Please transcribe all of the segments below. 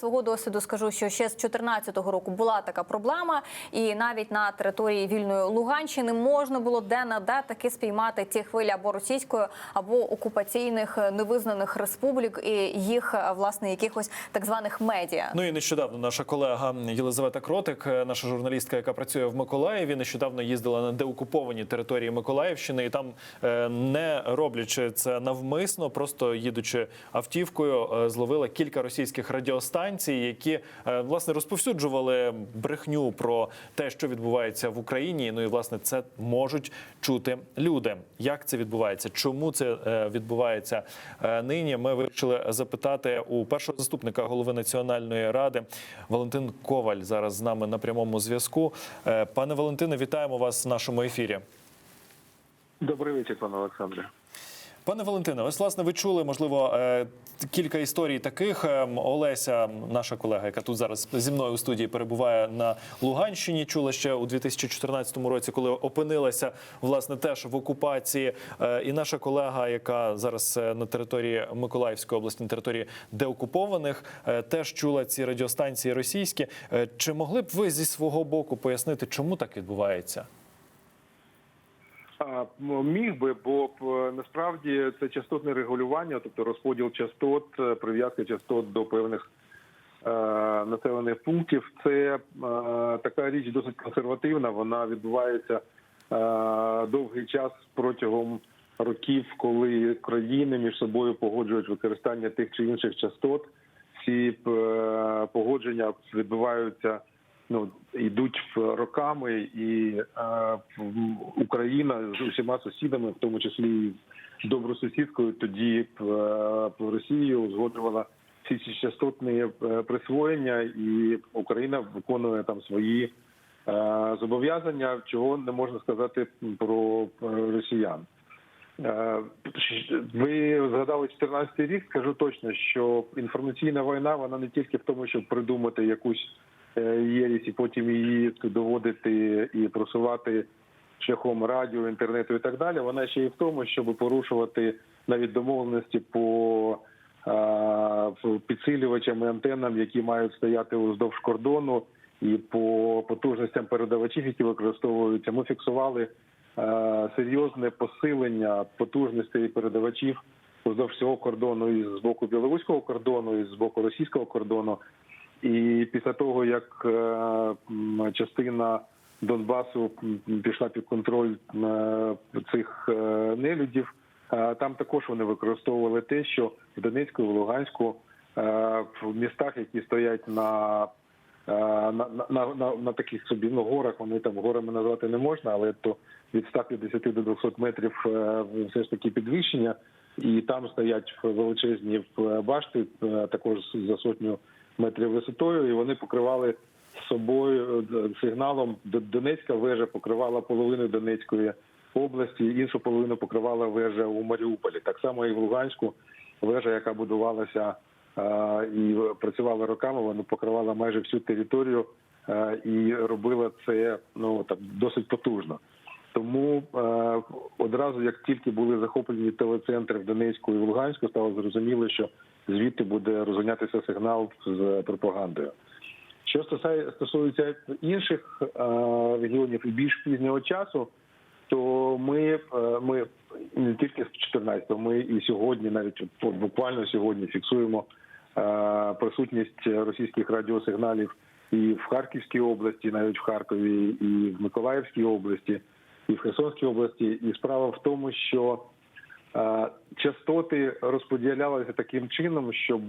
свого досвіду скажу, що ще з 2014 року була така проблема, і навіть на території вільної Луганщини можна було де на де таки спіймати ці хвилі або російської, або окупаційних е, невизнаних республік і їх е, власне якихось так званих медіа. Ну і нещодавно наша колега Єлизавета Кротик, е, наша журналістка, яка працює в Миколаєві, нещодавно їздила на деокуповані території Миколаївщини, і там, не роблячи це навмисно, просто їдучи автівкою, зловила кілька російських радіостанцій, які е, власне розповсюджували брехню про те, що відбувається в Україні. Ну і власне це можуть чути люди. Як це відбувається? Чому це е, відбувається е, нині? Ми вирішили запитати у першого заступника голови національної ради Валентин Коваль зараз з нами на прямому зв'язку. Пане Валентине, вітаємо вас в нашому ефірі. Добрий вечір, пане Олександре. Пане Валентине, ось власне ви чули, можливо, е, кілька історій таких. Е, Олеся, наша колега, яка тут зараз зі мною у студії перебуває на Луганщині, чула ще у 2014 році, коли опинилася власне теж в окупації. Е, І наша колега, яка зараз е, на території Миколаївської області, на території деокупованих, теж чула ці радіостанції російські. Чи могли б ви зі свого боку пояснити, чому так відбувається? А, міг би, бо насправді це частотне регулювання, тобто розподіл частот, е, прив'язка частот до певних е, населених пунктів. Це е, така річ досить консервативна. Вона відбувається е, довгий час протягом років, коли країни між собою погоджують використання тих чи інших частот. Ці е, погодження відбуваються ну йдуть роками, і е, Україна з усіма сусідами, в тому числі і добросусідкою, тоді е, Росією узгоджувала всі ці е, присвоєння, і Україна виконує там свої е, зобов'язання, чого не можна сказати про е, росіян. Е, Ви згадали 14 рік. Скажу точно, що інформаційна війна вона не тільки в тому, щоб придумати якусь єрість і потім її доводити і просувати шляхом радіо, інтернету і так далі. Вона ще й в тому, щоб порушувати навіть домовленості по е, підсилювачам і антеннам, які мають стояти уздовж кордону, і по потужностям передавачів, які використовуються. Ми фіксували е, серйозне посилення потужностей передавачів уздовж всього кордону і з боку білоруського кордону, і з боку російського кордону. І після того, як е, частина Донбасу пішла під контроль е, цих е, нелюдів, там також вони використовували те, що в Донецьку, в Луганську, в містах, які стоять на на, на, на, на таких собі ну, горах, вони там горами назвати не можна, але то від 150 до 200 метрів все ж таки підвищення, і там стоять величезні башти, також за сотню метрів висотою, і вони покривали собою е, сигналом. Донецька вежа покривала половину Донецької області, іншу половину покривала вежа у Маріуполі. Так само і в Луганську вежа, яка будувалася е, і працювала роками, вона покривала майже всю територію е, і робила це ну так досить потужно. Тому одразу, як тільки були захоплені телецентри в Донецьку і в Луганську, стало зрозуміло, що звідти буде розганятися сигнал з пропагандою. Що стосує- стосується інших е, регіонів і більш пізнього часу, то ми, е, ми не тільки з 14-го, ми і сьогодні, навіть буквально сьогодні, фіксуємо е, присутність російських радіосигналів і в Харківській області, навіть в Харкові, і в Миколаївській області, і в Херсонській області. І справа в тому, що Частоти розподілялися таким чином, щоб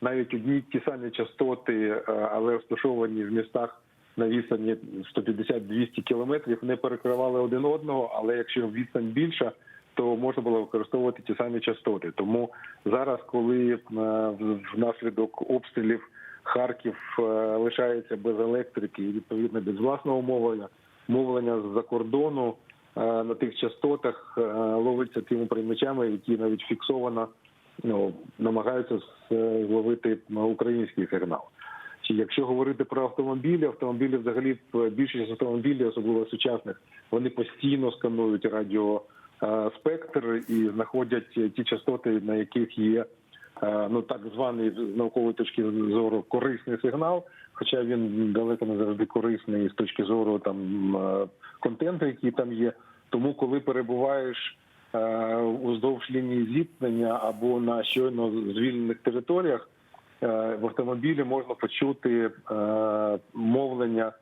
навіть одні ті самі частоти, е, але розташовані в містах на відстані 150-200 кілометрів, не перекривали один одного. Але якщо відстань більша, то можна було використовувати ті самі частоти. Тому зараз, коли е, внаслідок обстрілів Харків е, лишається без електрики і відповідно без власного мовлення, мовлення з-за кордону е, на тих частотах е, ловиться тими приймачами, які навіть фіксовано ну, намагаються е, зловити е, український сигнал. Чи якщо говорити про автомобілі, автомобілі взагалі е, більшість автомобілів, особливо сучасних, вони постійно сканують радіоспектр і знаходять е, ті частоти, на яких є е, ну так званий з наукової точки зору корисний сигнал, хоча він далеко не завжди корисний з точки зору там е, контенту, який там є. Тому, коли перебуваєш е, уздовж лінії зіткнення або на щойно звільнених територіях, е, в автомобілі можна почути е, мовлення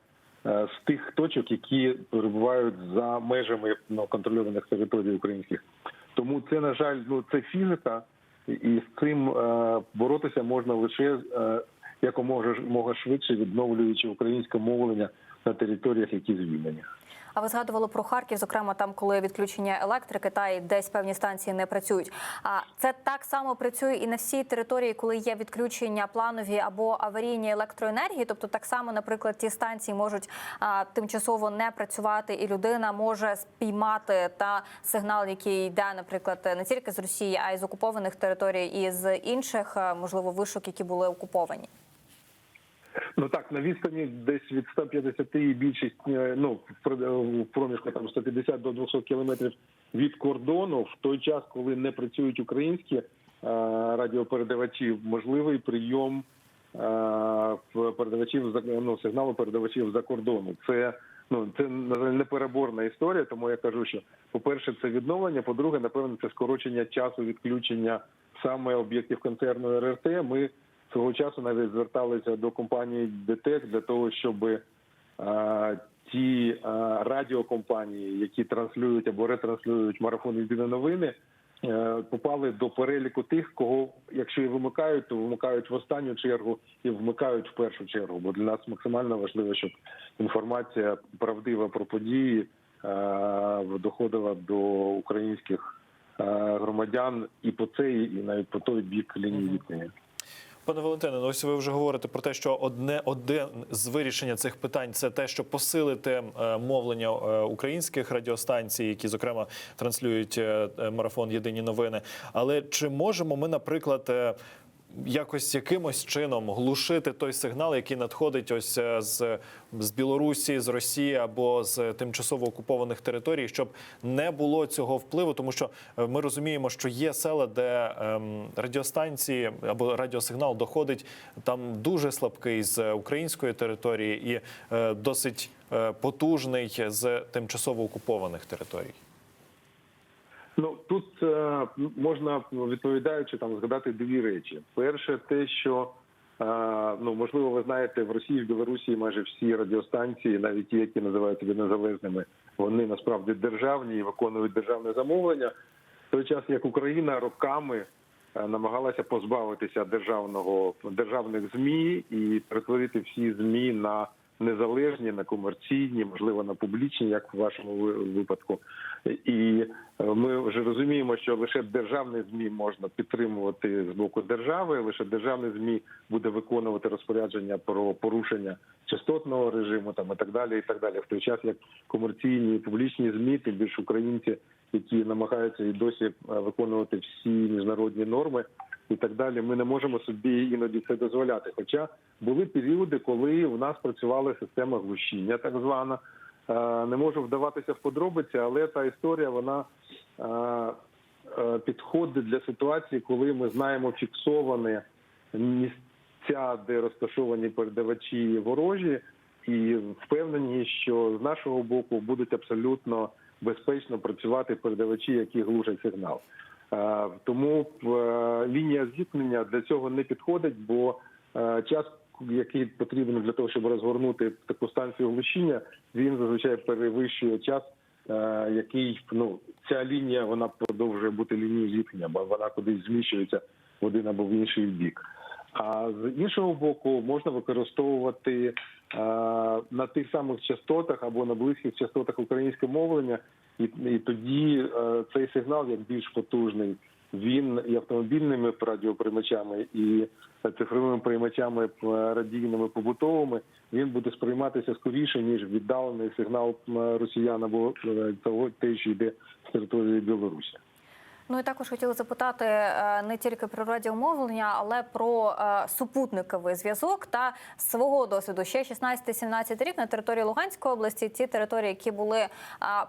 е, з тих точок, які перебувають за межами ну, контрольованих територій українських. Тому це, на жаль, ну це фізика, і з цим е, боротися можна лише е, якомога швидше відновлюючи українське мовлення на територіях, які звільнені. А ви згадували про Харків, зокрема там, коли відключення електрики, та й десь певні станції не працюють. А це так само працює і на всій території, коли є відключення планові або аварійні електроенергії. Тобто, так само, наприклад, ті станції можуть а, тимчасово не працювати, і людина може спіймати та сигнал, який йде, наприклад, не тільки з Росії, а й з окупованих територій, і з інших, можливо, вишок, які були окуповані. Ну так, на відстані десь від 150 і більшість, е, ну в прод- в проміжку там 150 до 200 кілометрів від кордону, в той час, коли не працюють українські е, радіопередавачі, можливий прийом е, передавачів ну, сигналу передавачів за кордону. Це ну це на жаль непереборна історія. Тому я кажу, що по-перше, це відновлення. По-друге, напевно, це скорочення часу відключення саме об'єктів концерну РРТ. Ми свого часу навіть зверталися до компанії ДТЕК для того, щоб е, ті е, радіокомпанії, які транслюють або ретранслюють марафон єдині новини, е, попали до переліку тих, кого, якщо і вимикають, то вимикають в останню чергу і вмикають в першу чергу. Бо для нас максимально важливо, щоб інформація правдива про події е, доходила до українських е, громадян і по цей, і навіть по той бік лінії зіткнення. Пане Валентине, ну ось ви вже говорите про те, що одне одне з вирішення цих питань це те, що посилити е, мовлення е, українських радіостанцій, які зокрема транслюють е, марафон Єдині новини. Але чи можемо ми, наприклад, якось якимось чином глушити той сигнал, який надходить ось е, з, з Білорусі, з Росії або з тимчасово окупованих територій, щоб не було цього впливу, тому що е, ми розуміємо, що є села, де ем, радіостанції або радіосигнал доходить там дуже слабкий з української території і е, досить потужний з тимчасово окупованих територій. Ну тут е, можна відповідаючи там згадати дві речі. Перше, те, що е, ну можливо, ви знаєте, в Росії, в Білорусі майже всі радіостанції, навіть ті, які називають себе незалежними, вони насправді державні і виконують державне замовлення. В той час як Україна роками е, намагалася позбавитися державного державних змі і перетворити всі змі на незалежні, на комерційні, можливо, на публічні, як в вашому випадку. І е, ми вже розуміємо, що лише державні змі можна підтримувати з боку держави. Лише державне змі буде виконувати розпорядження про порушення частотного режиму, там і так далі. І так далі. В той час як комерційні і публічні змі, тим більше українці, які намагаються і досі е, виконувати всі міжнародні норми. І так далі, ми не можемо собі іноді це дозволяти. Хоча були періоди, коли в нас працювала система глушіння, так звана. Е, Не можу вдаватися в подробиці, але та історія вона е, е, підходить для ситуації, коли ми знаємо фіксовані місця, де розташовані передавачі ворожі, і впевнені, що з нашого боку будуть абсолютно безпечно працювати передавачі, які глушать сигнал. Е, Тому е, лінія зіткнення для цього не підходить, бо е, час, який потрібен для того, щоб розгорнути таку станцію глушіння, він зазвичай перевищує час, який ну ця лінія вона продовжує бути лінією зіткнення, бо вона кудись зміщується в один або в інший бік. А з іншого боку, можна використовувати е, на тих самих частотах або на близьких частотах українське мовлення, і, тоді е, цей сигнал як більш потужний. Він і автомобільними радіоприймачами, і цифровими приймачами е, радійними побутовими він буде сприйматися скоріше ніж віддалений сигнал росіян або того, те, що йде з території Білорусі. Ну і також хотіла запитати е, не тільки про радіомовлення, але про е, супутниковий зв'язок та свого досвіду. Ще 16-17 рік на території Луганської області, ті території, які були е,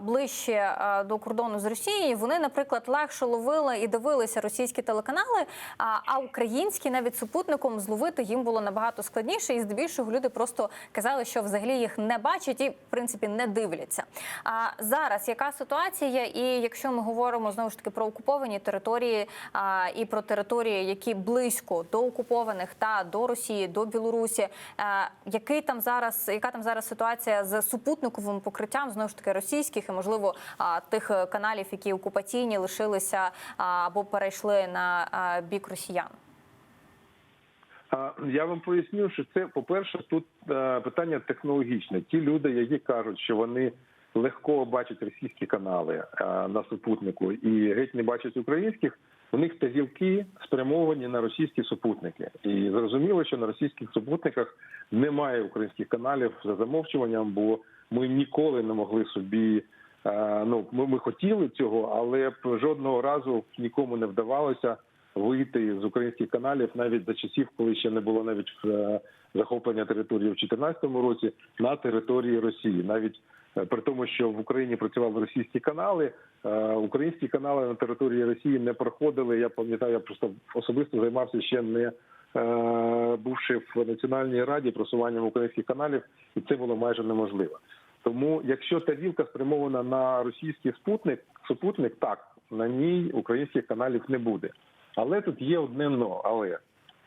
ближче до кордону з Росією, вони, наприклад, легше ловили і дивилися російські телеканали, а, українські навіть супутником зловити їм було набагато складніше, і здебільшого люди просто казали, що взагалі їх не бачать і в принципі не дивляться. А зараз яка ситуація? І якщо ми говоримо знову ж таки про окуповані території а, і про території, які близько до окупованих та до Росії, до Білорусі, а, який там зараз, яка там зараз ситуація з супутниковим покриттям знову ж таки російських і можливо а, тих е, каналів, які окупаційні лишилися а, або перейшли на а, бік росіян? Я вам поясню, що це, по-перше, тут е, питання технологічне. Ті люди, які кажуть, що вони легко бачать російські канали е, на супутнику і геть не бачать українських, у них вказівки спрямовані на російські супутники. І зрозуміло, що на російських супутниках немає українських каналів за замовчуванням, бо ми ніколи не могли собі. е, Ну, ми, ми хотіли цього, але жодного разу нікому не вдавалося вийти з українських каналів навіть за часів, коли ще не було навіть е, захоплення території в 2014 році на території Росії. Навіть при тому, що в Україні працювали російські канали, е, українські канали на території Росії не проходили. Я пам'ятаю, я просто особисто займався ще не е, бувши в національній раді просуванням українських каналів, і це було майже неможливо. Тому, якщо тарілка спрямована на російський спутник, супутник, так на ній українських каналів не буде. Але тут є одне но. Але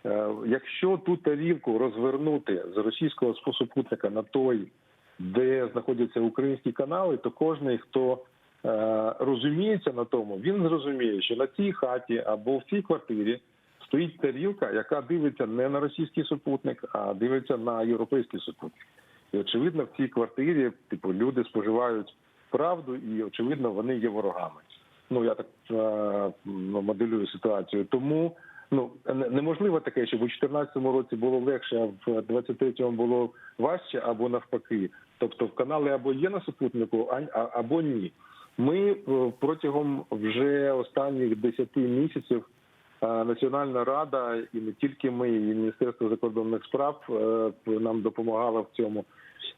е, якщо ту тарілку розвернути з російського супутника на той, де знаходяться українські канали, то кожен, хто е, розуміється на тому, він зрозуміє, що на цій хаті або в цій квартирі стоїть тарілка, яка дивиться не на російський супутник, а дивиться на європейський супутник. І очевидно, в цій квартирі типу люди споживають правду, і очевидно, вони є ворогами. Ну я так е, ну, моделюю ситуацію. Тому ну неможливо таке, щоб у 2014 році було легше, а в 23-му було важче, або навпаки. Тобто, в канали або є на супутнику, а- або ні. Ми е, протягом вже останніх 10 місяців е, Національна рада і не тільки ми, і Міністерство закордонних справ е, нам допомагало в цьому.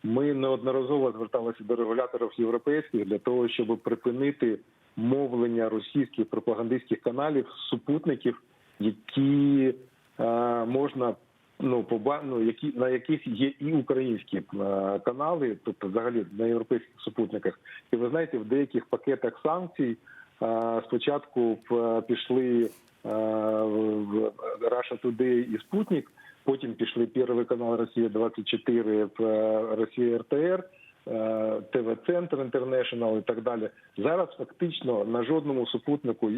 Ми неодноразово зверталися до регуляторів європейських для того, щоб припинити мовлення російських пропагандистських каналів супутників, які е, можна ну ну, які на яких є і українські е, канали, тобто взагалі на європейських супутниках. І ви знаєте, в деяких пакетах санкцій е, спочатку пішли в Russia Today і Спутник. Потім пішли Перший канал Росія 24 в е, Росія РТР, ТВ Центр Інтернешнл і так далі. Зараз фактично на жодному супутнику,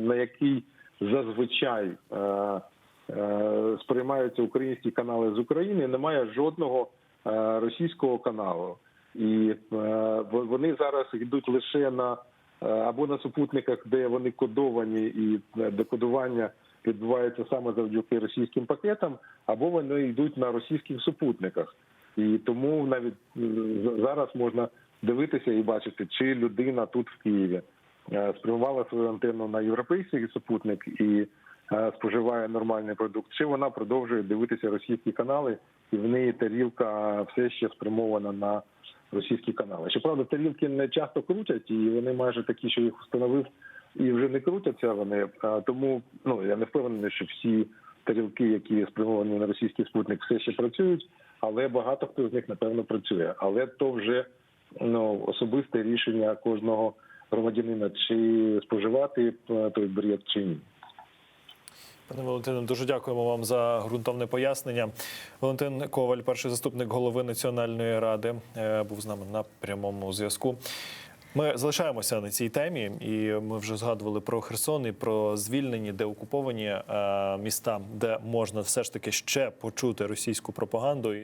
на який зазвичай е, е, сприймаються українські канали з України, немає жодного е, російського каналу. І вони зараз йдуть лише на або на супутниках, де вони кодовані, і декодування відбувається саме завдяки російським пакетам, або вони йдуть на російських супутниках. І тому навіть зараз можна дивитися і бачити, чи людина тут в Києві спрямувала свою антенну на європейський супутник і е, споживає нормальний продукт, чи вона продовжує дивитися російські канали, і в неї тарілка все ще спрямована на російські канали. Щоправда, тарілки не часто крутять, і вони майже такі, що їх встановив, і вже не крутяться вони. Тому ну я не впевнений, що всі тарілки, які спрямовані на російський спутник, все ще працюють, але багато хто з них напевно працює. Але то вже ну особисте рішення кожного громадянина, чи споживати е, той бред, чи ні. Пане Валентине, дуже дякуємо вам за ґрунтовне пояснення. Валентин Коваль, перший заступник голови Національної ради, е, був з нами на прямому зв'язку. Ми залишаємося на цій темі, і ми вже згадували про Херсон і про звільнені, де окуповані е, міста, де можна все ж таки ще почути російську пропаганду.